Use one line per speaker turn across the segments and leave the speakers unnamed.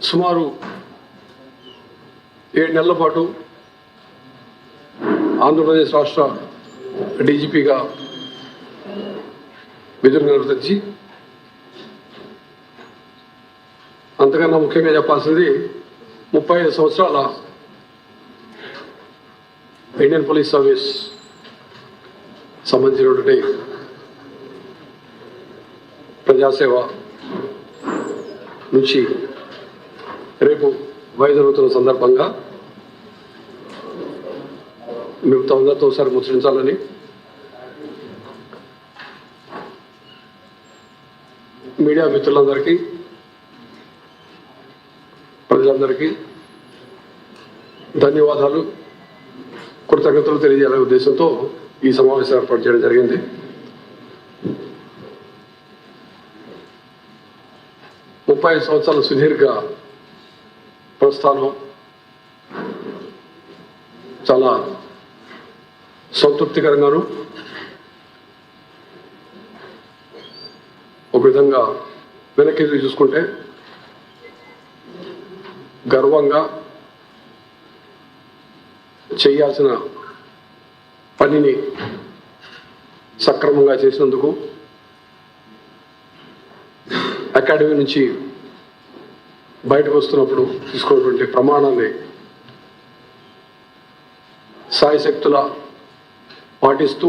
సుమారు ఏడు నెలల పాటు ఆంధ్రప్రదేశ్ రాష్ట్ర డీజీపీగా విధులు నిర్వర్తించి అంతకన్నా ముఖ్యంగా చెప్పాల్సింది ముప్పై ఐదు సంవత్సరాల ఇండియన్ పోలీస్ సర్వీస్ సంబంధించినటువంటి ప్రజాసేవ నుంచి రేపు వైదొలుగుతున్న సందర్భంగా మిగతా అందరితో ఒకసారి ముచ్చరించాలని మీడియా మిత్రులందరికీ ప్రజలందరికీ ధన్యవాదాలు కృతజ్ఞతలు తెలియజేయాలనే ఉద్దేశంతో ఈ సమావేశం ఏర్పాటు చేయడం జరిగింది. ముప్పై ఐదు సంవత్సరాల సుదీర్ఘ దేవస్థానం చాలా సంతృప్తికరంగాను ఒక విధంగా వెనక్కి చూసుకుంటే గర్వంగా చేయాల్సిన పనిని సక్రమంగా చేసినందుకు అకాడమీ నుంచి బయటకు వస్తున్నప్పుడు తీసుకున్నటువంటి ప్రమాణాన్ని సాయశక్తుల పాటిస్తూ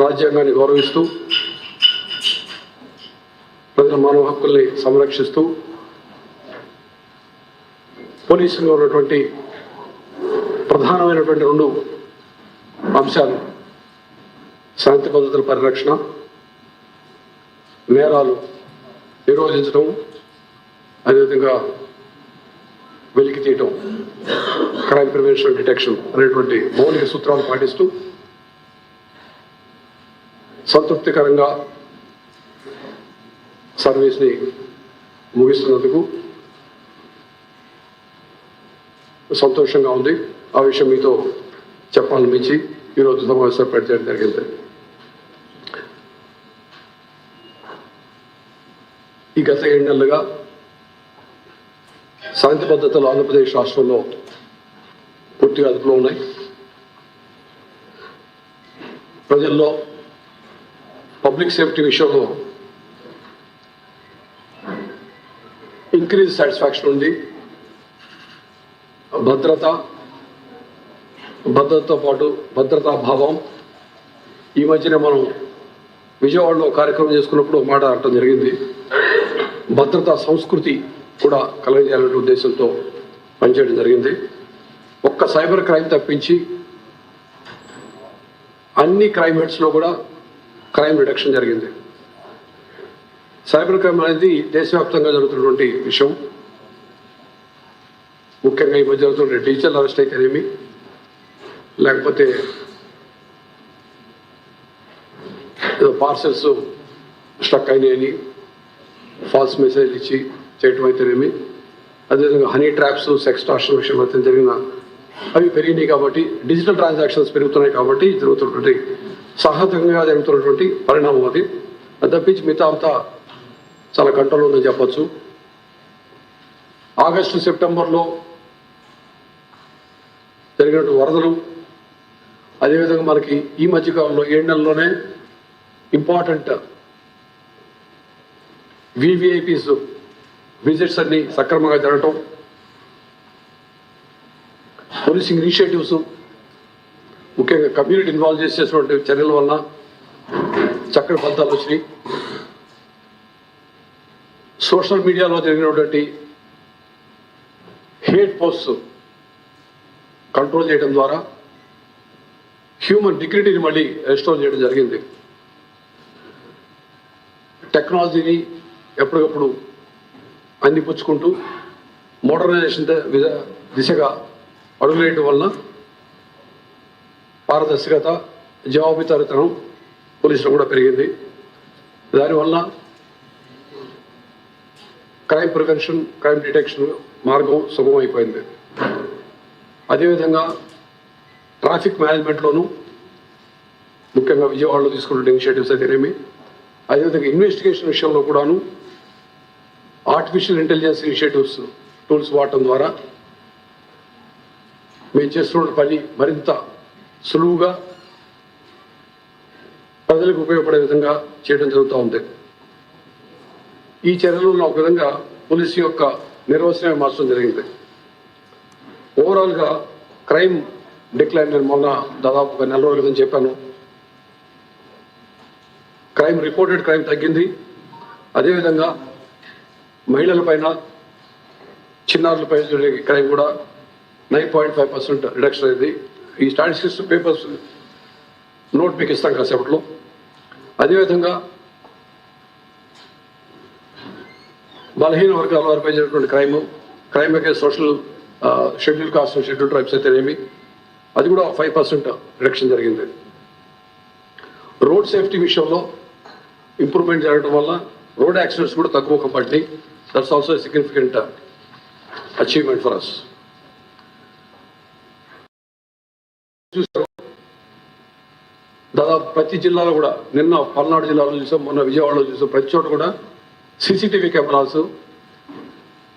రాజ్యాంగాన్ని గౌరవిస్తూ ప్రజల మానవ హక్కుల్ని సంరక్షిస్తూ పోలీసులో ఉన్నటువంటి ప్రధానమైనటువంటి రెండు అంశాలు శాంతి భద్రతల పరిరక్షణ నేరాలు నిరోధించడం అదేవిధంగా వెలికి తీయటం క్రైమ్ ప్రివెన్షన్ డిటెక్షన్ అనేటువంటి మౌలిక సూత్రాలు పాటిస్తూ సంతృప్తికరంగా సర్వీస్ని ముగిస్తున్నందుకు సంతోషంగా ఉంది. ఆ విషయం మీతో చెప్పాలనిపించి ఈరోజు సమావేశం పెట్టడం జరిగింది. ఈ గత ఏడు నెలలుగా శాంతి భద్రతలు ఆంధ్రప్రదేశ్ రాష్ట్రంలో పూర్తిగా అదుపులో ఉన్నాయి. ప్రజల్లో పబ్లిక్ సేఫ్టీ విషయంలో ఇంక్రీజ్ సాటిస్ఫాక్షన్ ఉంది. భద్రత భద్రతతో పాటు భద్రతా భావం. ఈ మధ్యనే మనం విజయవాడలో కార్యక్రమం చేసుకున్నప్పుడు మాట్లాడటం మాట అనటం జరిగింది. భద్రతా సంస్కృతి కూడా కలగజేయాలనే ఉద్దేశంతో పనిచేయడం జరిగింది. ఒక్క సైబర్ క్రైమ్ తప్పించి అన్ని క్రైమ్ హెడ్స్లో కూడా క్రైమ్ రిడక్షన్ జరిగింది. సైబర్ క్రైమ్ అనేది దేశవ్యాప్తంగా జరుగుతున్నటువంటి విషయం. ముఖ్యంగా ఈ మధ్య జరుగుతున్న డిజిటల్ అరెస్ట్ అయితేనేమి లేకపోతే ఏదో పార్సల్స్ స్టక్ అయినాయని ఫాల్స్ మెసేజ్ ఇచ్చి చేయటం అయితేనేమి అదేవిధంగా హనీ ట్రాప్స్ సెక్స్ టార్షన్ విషయం అయితే జరిగిన అవి పెరిగినాయి కాబట్టి డిజిటల్ ట్రాన్సాక్షన్స్ పెరుగుతున్నాయి కాబట్టి జరుగుతున్నటువంటి సహజంగా జరుగుతున్నటువంటి పరిణామం అది. అది తప్పించి మిగతా అంతా చాలా కంట్రోల్ ఉందని చెప్పచ్చు. ఆగస్టు సెప్టెంబర్లో జరిగినట్టు వరదలు అదేవిధంగా మనకి ఈ మధ్యకాలంలో ఏడు నెలల్లోనే ఇంపార్టెంట్ వివిఐపీస్ విజిట్స్ అన్ని సక్రమంగా జరగటం పోలీసింగ్ ఇనిషియేటివ్స్ ముఖ్యంగా కమ్యూనిటీ ఇన్వాల్వ్ చేసేటువంటి చర్యల వలన చక్కటి ఫలితాలు వచ్చినాయి. సోషల్ మీడియాలో జరిగినటువంటి హేట్ పోస్ట్ కంట్రోల్ చేయడం ద్వారా హ్యూమన్ డిగ్నిటీని మళ్ళీ రెస్టోర్ చేయడం జరిగింది. టెక్నాలజీని ఎప్పటికప్పుడు అందిపుచ్చుకుంటూ మోడర్నైజేషన్ విధ- దిశగా అడుగులేయడం వలన పారదర్శకత జవాబుదారితనం పోలీసులు కూడా పెరిగింది. దానివల్ల క్రైమ్ ప్రివెన్షన్ క్రైమ్ డిటెక్షన్ మార్గం సుగమమైపోయింది. అదేవిధంగా ట్రాఫిక్ మేనేజ్మెంట్లోనూ ముఖ్యంగా విజయవాడలో తీసుకున్న ఇనిషియేటివ్స్ అయితేనేమి అదేవిధంగా ఇన్వెస్టిగేషన్ విషయంలో కూడాను ఆర్టిఫిషియల్ ఇంటెలిజెన్స్ ఇనిషియేటివ్స్ టూల్స్ వాడటం ద్వారా మేము చేస్తున్న పని మరింత సులువుగా ప్రజలకు ఉపయోగపడే విధంగా చేయడం జరుగుతూ ఉంది. ఈ చర్యలను ఒక విధంగా పోలీసు యొక్క నిర్వచనమే మార్చడం జరిగింది. ఓవరాల్గా క్రైమ్ డిక్లైన్ నేను మొన్న దాదాపు ఒక నెల రోజుల క్రితం చెప్పాను. క్రైమ్ రిపోర్టెడ్ క్రైమ్ తగ్గింది. అదేవిధంగా మహిళల పైన చిన్నారులపై జరిగే క్రైమ్ కూడా nine point five percent reduction అయింది. ఈ స్టాటిస్టిక్స్ పేపర్స్ నోట్ మీకు ఇస్తాం కాసేపట్లో. అదేవిధంగా బలహీన వర్గాల వారిపై జరిగినటువంటి crime crime against social schedule caste schedule tribes అయితేనేమి అది కూడా ఫైవ్ పర్సెంట్ రిడక్షన్ జరిగింది. రోడ్ సేఫ్టీ విషయంలో ఇంప్రూవ్మెంట్ జరగడం వల్ల రోడ్ యాక్సిడెంట్స్ కూడా తక్కువ పడ్డాయి. That's also significant achievement for us చూసారు దాదాపు ప్రతి జిల్లాలో కూడా నిన్న పల్నాడు జిల్లాలో చూసాం మొన్న విజయవాడలో చూసాం ప్రతి చోట కూడా సీసీటీవీ కెమెరాస్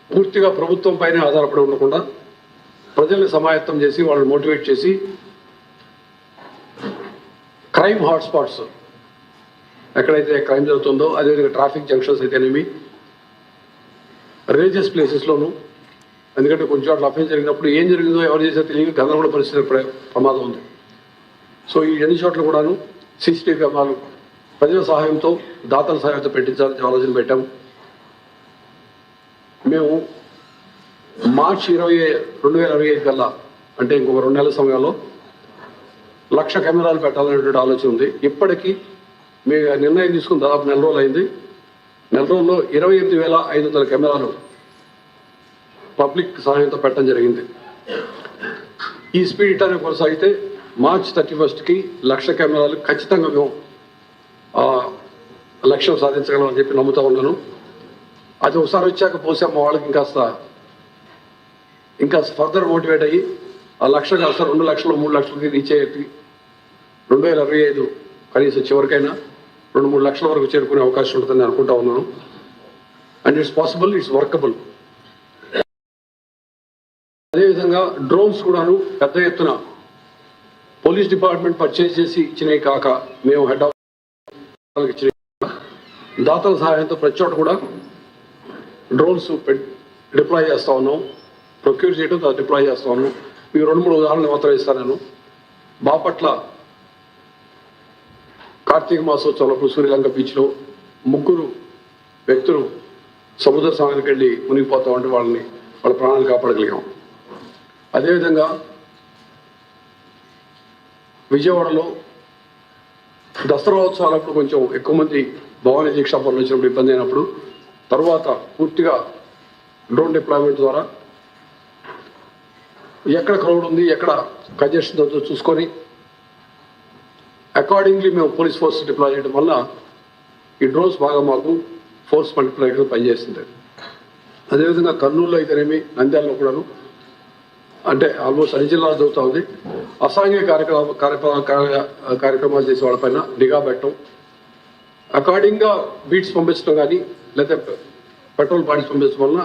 పూర్తిగా ప్రభుత్వం పైనే ఆధారపడి ఉండకుండా ప్రజల్ని సమాయత్తం చేసి వాళ్ళని మోటివేట్ చేసి క్రైమ్ హాట్స్పాట్స్ ఎక్కడైతే క్రైమ్ జరుగుతుందో అదేవిధంగా ట్రాఫిక్ జంక్షన్స్ అయితేనేమి రిలీజియస్ ప్లేసెస్లోను ఎందుకంటే కొంచెం చోట్ల అఫెన్స్ జరిగినప్పుడు ఏం జరిగిందో ఎవరు చేసే తెలియదు గందరగోళ పరిస్థితి ప్ర- ప్రమాదం ఉంది. సో ఈ అన్ని చోట్ల కూడాను సీసీటీవీ కెమెరాలు ప్రజల సహాయంతో దాతల సహాయంతో పెట్టించాలని ఆలోచన పెట్టాము. మేము మార్చి ఇరవై రెండు వేల ఇరవై ఐదు కల్లా అంటే ఇంకొక రెండు నెలల సమయంలో లక్ష కెమెరాలు పెట్టాలనేటువంటి ఆలోచన ఉంది. ఇప్పటికీ మీ ఆ నిర్ణయం తీసుకుని దాదాపు నెల రోజులు అయింది. నెల రోజుల్లో ఇరవై ఎనిమిది వేల ఐదు వందల కెమెరాలు పబ్లిక్ సహాయంతో పెట్టడం జరిగింది. ఈ స్పీడ్ ఇట్లానే కొనసాగితే మార్చ్ థర్టీ ఫస్ట్కి లక్ష కెమెరాలు ఖచ్చితంగా మేము లక్ష్యం సాధించగలమని చెప్పి నమ్ముతా ఉన్నాను. అది ఒకసారి వచ్చాక పోసే మా వాళ్ళకి ఇంకాస్త ఇంకా ఫర్దర్ మోటివేట్ అయ్యి ఆ లక్ష కాస్త రెండు లక్షలు మూడు లక్షలకి రీచ్ అయ్యేది రెండు వేల ఇరవై ఐదు కనీసం చివరికైనా. రెండు మూడు లక్షల వరకు చేరుకునే అవకాశం ఉంటుందని అనుకుంటా ఉన్నాను. And it's possible it's workable అదేవిధంగా డ్రోన్స్ కూడాను పెద్ద ఎత్తున పోలీస్ డిపార్ట్మెంట్ పర్చేజ్ చేసి ఇచ్చినవి కాక మేము హెడ్ ఆఫ్ ఇచ్చిన దాతల సహాయంతో ప్రతి చోట కూడా డ్రోన్స్ డిప్లాయ్ చేస్తా ఉన్నాం. ప్రొక్యూర్ చేయడం డిప్లాయ్ చేస్తా ఉన్నాం. మీకు రెండు మూడు ఉదాహరణలు మాత్రం ఇస్తాను. నేను బాపట్ల కార్తీక మాసోత్సవంలో సూర్యలంక బీచ్లో ముగ్గురు వ్యక్తులు సముద్ర స్నానానికి వెళ్ళి మునిగిపోతా ఉంటే వాళ్ళని వాళ్ళ ప్రాణాలు కాపాడగలిగాం. అదేవిధంగా విజయవాడలో దసరా ఉత్సవాలప్పుడు కొంచెం ఎక్కువ మంది భవానీ దీక్షా పనులు వచ్చినప్పుడు ఇబ్బంది అయినప్పుడు తర్వాత పూర్తిగా డ్రోన్ డిప్లాయ్మెంట్ ద్వారా ఎక్కడ క్రౌడ్ ఉంది ఎక్కడ కంజెషన్ చూసుకొని అకార్డింగ్లీ మేము పోలీస్ ఫోర్స్ డిప్లాయ్ చేయడం వల్ల ఈ డ్రోన్స్ బాగా మాకు ఫోర్స్ మల్టిప్లైగా పనిచేస్తుంది అదేవిధంగా కర్నూలులో అయితేనేమి నంద్యాలలో కూడాను అంటే ఆల్మోస్ట్ అన్ని జిల్లాలు జరుగుతూ ఉంది. అసాంఘిక కార్యక్రమ కార్యక్రమ కార్యక్రమాలు చేసే వాళ్ళపైన నిఘా పెట్టడం. అకార్డింగ్గా బీట్స్ పంపించడం కానీ లేకపోతే పెట్రోల్ బాడీస్ పంపించడం వలన